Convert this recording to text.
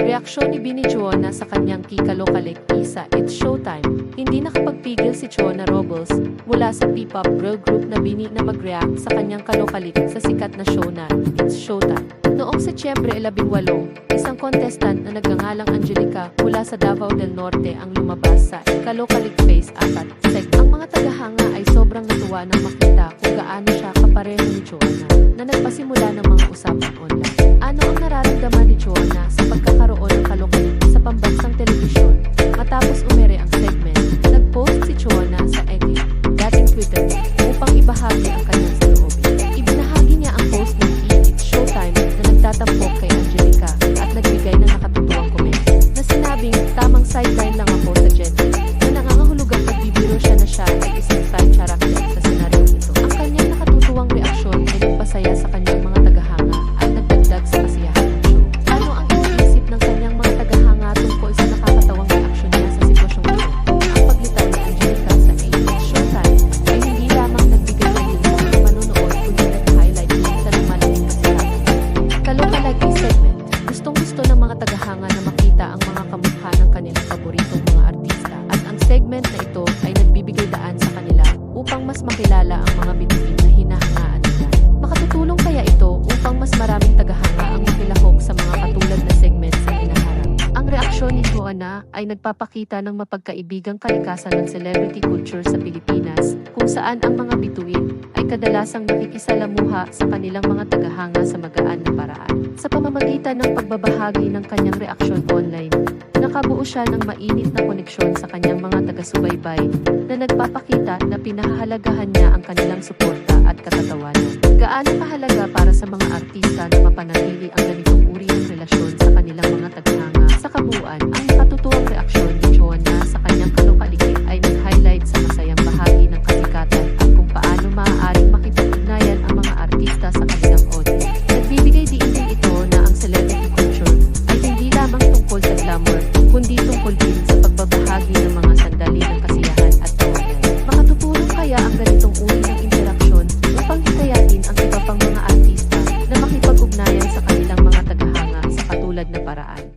Reaksyon ni Bini Chuona sa kanyang kikalokalik isa It's Showtime. Hindi nakapagpigil si Chuona Robles mula sa P-pop girl group na Bini na mag-react sa kanyang kalokalik sa sikat na show na It's Showtime. Noong Setyembre 18, isang contestant na nagngangalang Angelica mula sa Davao del Norte ang lumabas sa Kalokalik Face at Seg. Ang mga tagahanga ay sobrang natuwa nang makita kung gaano siya kapareho ni Chuona na nagpasimula ng mga usapan online. Ano Matapos umere ang segment, nag-post si Chuona sa X, dating Twitter, upang ibahagi ang kanyang saloobin. Ibinahagi niya ang post ng It's Showtime na nagtatampok kay Angelica at nagbigay ng nakatutuwang komento na sinabing tamang sideline lang ako ng mga tagahanga na makita ang mga kamukha ng kanilang paboritong mga artista. At ang segment na ito ay nagbibigay daan sa kanila upang mas makilala ang mga Joanna ay nagpapakita ng mapagkaibigang kalikasan ng celebrity culture sa Pilipinas kung saan ang mga bituin ay kadalasang nakikisalamuha sa kanilang mga tagahanga sa magaan na paraan. Sa pamamagitan ng pagbabahagi ng kanyang reaksyon online, nakabuo siya ng mainit na koneksyon sa kanyang mga taga-subaybay na nagpapakita na pinahahalagahan niya ang kanilang suporta at katatawanan. Gaano kahalaga para sa mga artista na mapanatili ang ganitong uri ng relasyon sa kanilang mga tagahanga. Sa kabuuan, ang nakatutuwang na paraan.